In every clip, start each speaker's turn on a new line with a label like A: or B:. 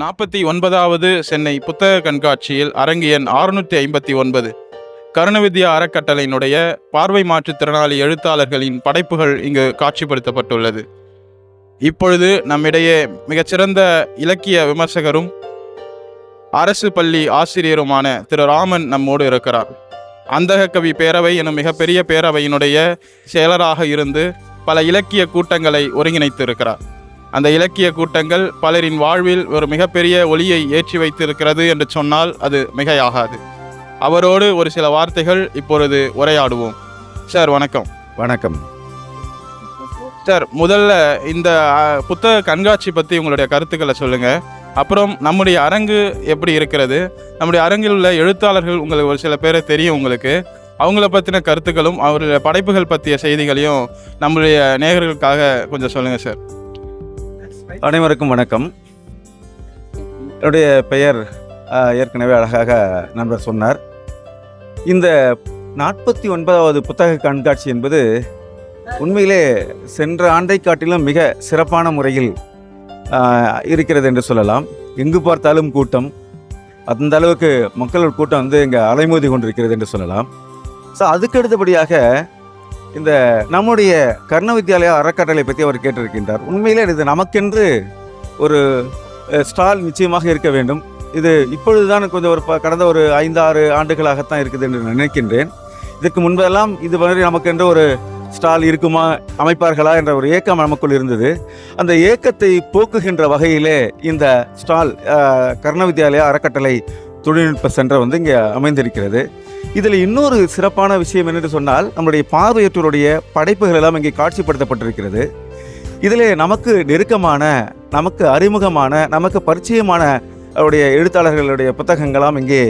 A: நாற்பத்தி ஒன்பதாவது சென்னை புத்தக கண்காட்சியில் அரங்கு எண் அறுநூற்றி ஐம்பத்தி ஒன்பது. கருணவித்யா அறக்கட்டளையினுடைய பார்வை மாற்றுத்திறனாளி எழுத்தாளர்களின் படைப்புகள் இங்கு காட்சிப்படுத்தப்பட்டுள்ளது. இப்பொழுது நம்மிடையே மிகச்சிறந்த இலக்கிய விமர்சகரும் அரசு பள்ளி ஆசிரியருமான திரு ராமன் நம்மோடு இருக்கிறார். அந்தக கவி பேரவை எனும் மிகப்பெரிய பேரவையினுடைய செயலராக இருந்து பல இலக்கிய கூட்டங்களை ஒருங்கிணைத்து இருக்கிறார் அந்த இலக்கிய கூட்டங்கள் பலரின் வாழ்வில் ஒரு மிகப்பெரிய ஒளியை ஏற்றி வைத்திருக்கிறது என்று சொன்னால் அது மிகையாகாது. அவரோடு ஒரு சில வார்த்தைகள் இப்பொழுது உரையாடுவோம். சார் வணக்கம்.
B: வணக்கம்.
A: சார் முதல்ல இந்த புத்தக கண்காட்சி பற்றி உங்களுடைய கருத்துக்களை சொல்லுங்கள் அப்புறம் நம்முடைய அரங்கு எப்படி இருக்கிறது? நம்முடைய அரங்கில் உள்ள எழுத்தாளர்கள் உங்களுக்கு ஒரு சில பேரை தெரியும் உங்களுக்கு. அவங்கள பற்றின கருத்துக்களும் அவருடைய படைப்புகள் பற்றிய செய்திகளையும் நம்முடைய நேயர்களுக்காக கொஞ்சம் சொல்லுங்கள் சார்.
B: அனைவருக்கும் வணக்கம். என்னுடைய பெயர் ஏற்கனவே அழகாக நண்பர் சொன்னார். இந்த நாற்பத்தி ஒன்பதாவது புத்தக கண்காட்சி என்பது உண்மையிலே சென்ற ஆண்டை காட்டிலும் மிக சிறப்பான முறையில் இருக்கிறது என்று சொல்லலாம். எங்கு பார்த்தாலும் கூட்டம். அந்த அளவுக்கு மக்களோட கூட்டம் வந்து இங்கே அலைமோதி கொண்டிருக்கிறது என்று சொல்லலாம். ஸோ அதுக்கு அடுத்தபடியாக இந்த நம்முடைய கர்ண வித்யாலயா அறக்கட்டளை பற்றி அவர் கேட்டிருக்கின்றார். உண்மையிலே இது நமக்கென்று ஒரு ஸ்டால் நிச்சயமாக இருக்க வேண்டும். இது இப்பொழுதுதான் கொஞ்சம் ஒரு ப- கடந்த ஒரு ஐந்து ஆறு ஆண்டுகளாகத்தான் இருக்குது என்று நினைக்கின்றேன். இதற்கு முன்பெல்லாம் இது மாதிரி நமக்கென்று ஒரு ஸ்டால் இருக்குமா அமைப்பார்களா என்ற ஒரு ஏக்கம் நமக்குள் இருந்தது. அந்த ஏக்கத்தை போக்குகின்ற வகையிலே இந்த ஸ்டால் கர்ண வித்யாலயா அறக்கட்டளை தொழில்நுட்ப சென்டர் வந்து இங்கே அமைந்திருக்கிறது. இதில் இன்னொரு சிறப்பான விஷயம் என்னென்று சொன்னால் நம்முடைய பார்வையற்றோருடைய படைப்புகள் எல்லாம் இங்கே காட்சிப்படுத்தப்பட்டிருக்கிறது. இதில் நமக்கு நெருக்கமான நமக்கு அறிமுகமான நமக்கு பரிச்சயமான அவருடைய எழுத்தாளர்களுடைய புத்தகங்களாம் இங்கே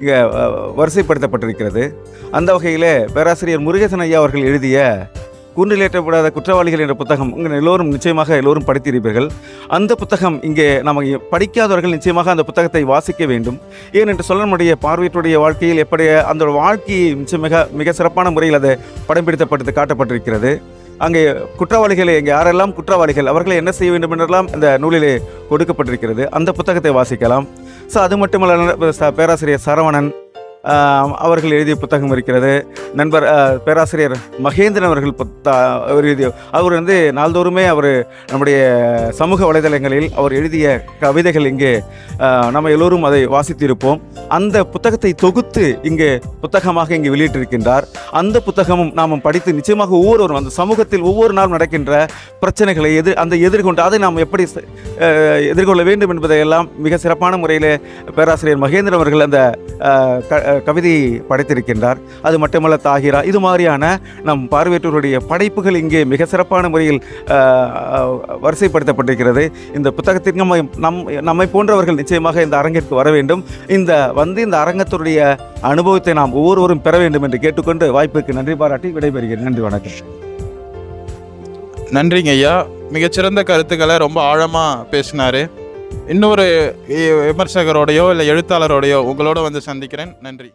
B: இங்கே வரிசைப்படுத்தப்பட்டிருக்கிறது. அந்த வகையில் பேராசிரியர் முருகேசன் ஐயா அவர்கள் எழுதிய குன்றிலேற்றப்படாத குற்றவாளிகள் என்ற புத்தகம் இங்கே எல்லோரும் நிச்சயமாக எல்லோரும் படித்திருப்பீர்கள். அந்த புத்தகம் இங்கே நம்ம படிக்காதவர்கள் நிச்சயமாக அந்த புத்தகத்தை வாசிக்க வேண்டும். ஏனென்று என்று சொல்ல நம்முடைய பார்வையற்றுடைய வாழ்க்கையில் எப்படி அந்த வாழ்க்கையை மிச்ச மிக மிக சிறப்பான முறையில் அது படம் பிடித்தப்பட்டு காட்டப்பட்டிருக்கிறது. அங்கே குற்றவாளிகளை இங்கே யாரெல்லாம் குற்றவாளிகள் அவர்களை என்ன செய்ய வேண்டும் என்றெல்லாம் இந்த நூலிலே கொடுக்கப்பட்டிருக்கிறது. அந்த புத்தகத்தை வாசிக்கலாம். ஸோ அது மட்டுமல்ல ச- பேராசிரியர் சரவணன் அவர்கள் எழுதிய புத்தகம் இருக்கிறது. நண்பர் பேராசிரியர் மகேந்திரன் அவர்கள் புத்தா அவர் எழுதிய அவர் வந்து நாள்தோறுமே அவர் நம்முடைய சமூக வலைதளங்களில் அவர் எழுதிய கவிதைகள் இங்கே நம்ம எல்லோரும் அதை வாசித்திருப்போம். அந்த புத்தகத்தை தொகுத்து இங்கே புத்தகமாக இங்கே வெளியிட்டிருக்கின்றார். அந்த புத்தகமும் நாம் படித்து நிச்சயமாக ஒவ்வொருவரும் அந்த சமூகத்தில் ஒவ்வொரு நாளும் நடக்கின்ற பிரச்சனைகளை எதிர் அந்த எதிர்கொண்டு அதை நாம் எப்படி எதிர்கொள்ள வேண்டும் என்பதையெல்லாம் மிக சிறப்பான முறையில் பேராசிரியர் மகேந்திரன் அவர்கள் அந்த கவிதை படைத்திருக்கின்றார். அது மட்டுமல்ல தாகிரா இது மாதிரியான நம் பார்வையற்றோருடைய படைப்புகள் இங்கே மிக சிறப்பான முறையில் வரிசைப்படுத்தப்பட்டிருக்கிறது. இந்த புத்தகத்திற்கு நம் நம்மை போன்றவர்கள் நிச்சயமாக இந்த அரங்கிற்கு வர வேண்டும். இந்த வந்து இந்த அரங்கத்துடைய அனுபவத்தை நாம் ஒவ்வொருவரும் பெற வேண்டும் என்று கேட்டுக்கொண்டு வாய்ப்புக்கு நன்றி பாராட்டி விடைபெறுகிறேன். நன்றி வணக்கம்.
A: நன்றிங்க ஐயா. மிகச்சிறந்த கருத்துக்களை ரொம்ப ஆழமாக பேசினாரு. இன்னொரு விமர்சகரோடையோ இல்லை எழுத்தாளரோடையோ உங்களோட வந்து சந்திக்கிறேன். நன்றி.